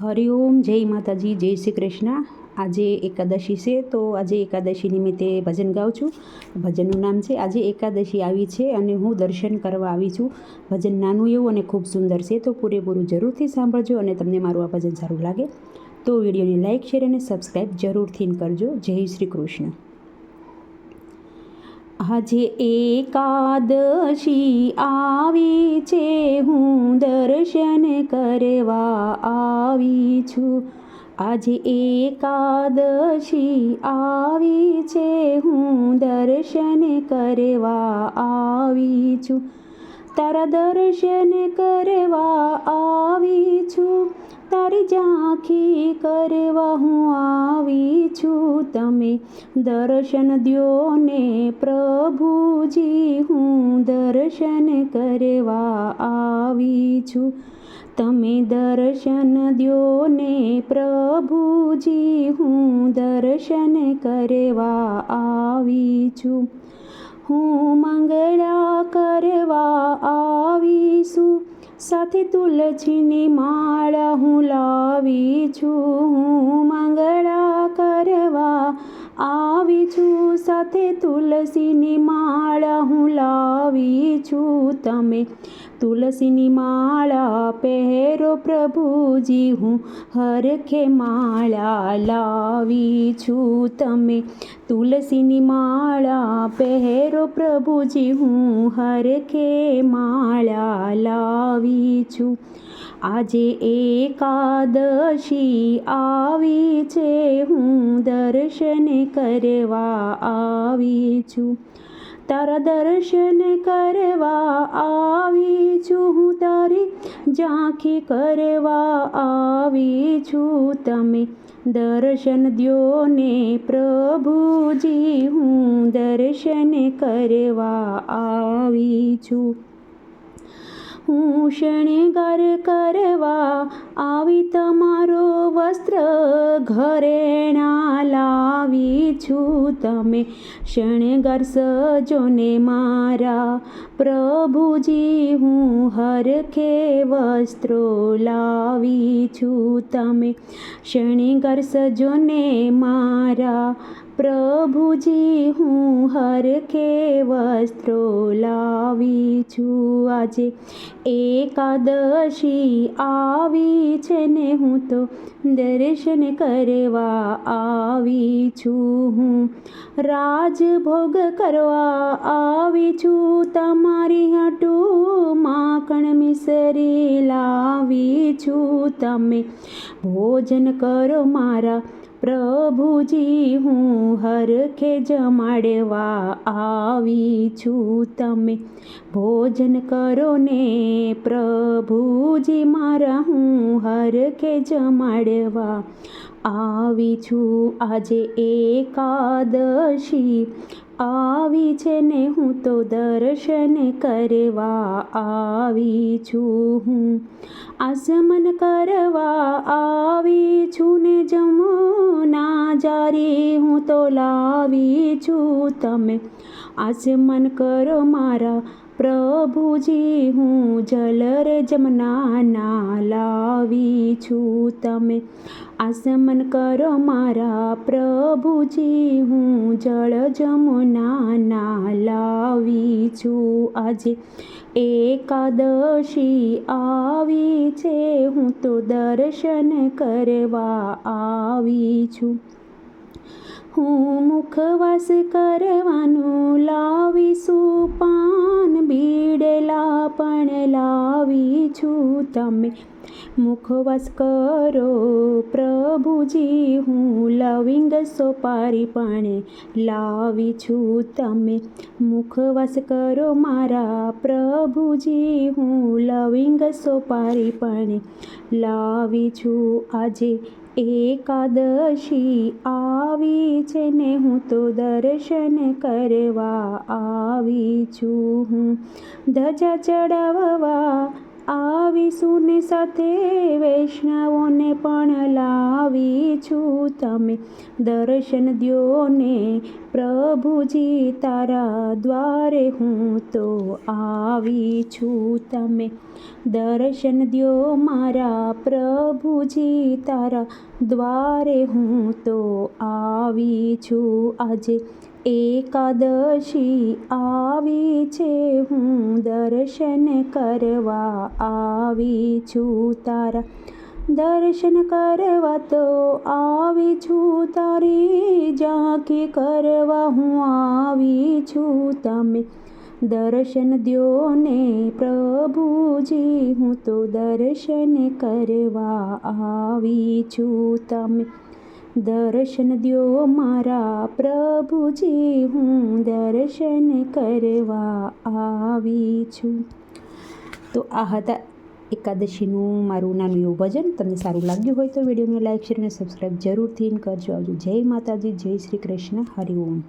હરિઓમ જય માતાજી, જય શ્રી કૃષ્ણ. આજે એકાદશી છે, તો આજે એકાદશી નિમિત્તે ભજન ગાઉં છું. ભજનનું નામ છે, આજે એકાદશી આવી છે અને હું દર્શન કરવા આવી છું. ભજન નાનું એવું અને ખૂબ સુંદર છે, તો પૂરેપૂરું જરૂરથી સાંભળજો અને તમને મારું આ ભજન સારું લાગે. તો વિડીયોને લાઇક શેર અને સબસ્ક્રાઈબ જરૂરથી કરજો. જય શ્રી કૃષ્ણ. આજે એકાદશી આવી છે. હું દર્શન કરવા આવી છું. આજે એકાદશી આવી છે. હું દર્શન કરવા આવી છું. તારા દર્શન કરવા આવી છું. તારી ઝાંખી કરવા હું આવી છું. તમે દર્શન દ્યો ને પ્રભુજી, હું દર્શન કરવા આવી છું. તમે દર્શન દ્યો ને પ્રભુજી, હું દર્શન કરવા આવી છું. હું મંગળા કરવા આવીશું સાથે તુલસીની માળા હું લાવી છું, હું મંગળા કરવા આવી છું. સાથે તુલસીની માળા હું લાવી છું, તમે તુલસીની માળા પહેરો પ્રભુજી, હું હરખે માળા લાવી છું તમે. તુલસીની માળા પહેરો પ્રભુજી, હું હરખે માળા લાવી છું. આજે એકાદશી આવી છે, હું દર્શન કરવા આવી છું. તારા દર્શન કરવા આવી છું હું તારી ઝાંખી કરવા આવી છું તમે દર્શન દ્યો ને પ્રભુજી, હું દર્શન કરવા આવી છું. હું શણગાર કરવા આવી તમારો વસ્ત્ર ઘરેણા લાવી છું તમે. શણગાર સજોને મારા પ્રભુજી, હું હરખે વસ્ત્રો લાવી છું તમે. શણગાર સજોને મારા પ્રભુજી, હું હરખે વસ્ત્રો લાવી છું. આજે એકાદશી આવી છે ને હું તો દર્શન કરવા આવી છું. હું રાજભોગ કરવા આવી છું. તમારી હાટું માખણ મિસરી લાવી છું. તમે ભોજન કરો મારા પ્રભુજી, હું હરખે જમાડવા આવી છું તમે. ભોજન કરો ને પ્રભુજી મારા, હું હરખે જમાડવા આવી છું આજે એકાદશી. આવી છે ને હું તો દર્શન કરવા આવી છું હું. આસમન કરવા આવી છું ને જમુના જારી હું તો લાવી છું તમે. આસમન કરો મારા પ્રભુજી, હું જલર જમનાના લાવી છું તમે. આસમન કરો મારા પ્રભુજી, હું જળ જમુનાના લાવી છું. આજે એકાદશી આવી છે, હું તો દર્શન કરવા આવી છું. હું મુખવાસ કરવાનું લાવીશું, પાન બીડેલા પણ લાવી છું તમે. મુખવાસ કરો પ્રભુજી, હું લવિંગ સોપારી પણ લાવી છું તમે. મુખવાસ કરો મારા પ્રભુજી, હું લવિંગ સોપારી પણ લાવી છું આજે. એકાદશી આવી છે ને હું તો દર્શન કરવા આવી છું. હું ધજા ચડાવવા આવીશું ને સાથે વૈષ્ણવોને પણ લાવી છું તમે. દર્શન દ્યો ને. પ્રભુજી, તારા દ્વારે હું તો આવી છું તમે. દર્શન દ્યો મારા પ્રભુજી, તારા દ્વારે હું તો આવી છું આજે. એકાદશી આવી છે, હું દર્શન કરવા આવી છું તારા. દર્શન કરવા તો આવી છું તારી ઝાંખી કરવા હું આવી છું તમે. દર્શન દ્યો ને પ્રભુજી, હું તો દર્શન કરવા આવી છું તમે. દર્શન દ્યો મારા પ્રભુજી, હું દર્શન કરવા આવી છું. તો આ હતા એકાદશીનું મારું નાનું એવું ભજન. તમને સારું લાગ્યું હોય તો વિડીયોને લાઇક શેર અને સબસ્ક્રાઈબ જરૂરથી કરજો. આવજો. જય માતાજી, જય શ્રી કૃષ્ણ. હરિ ઓમ.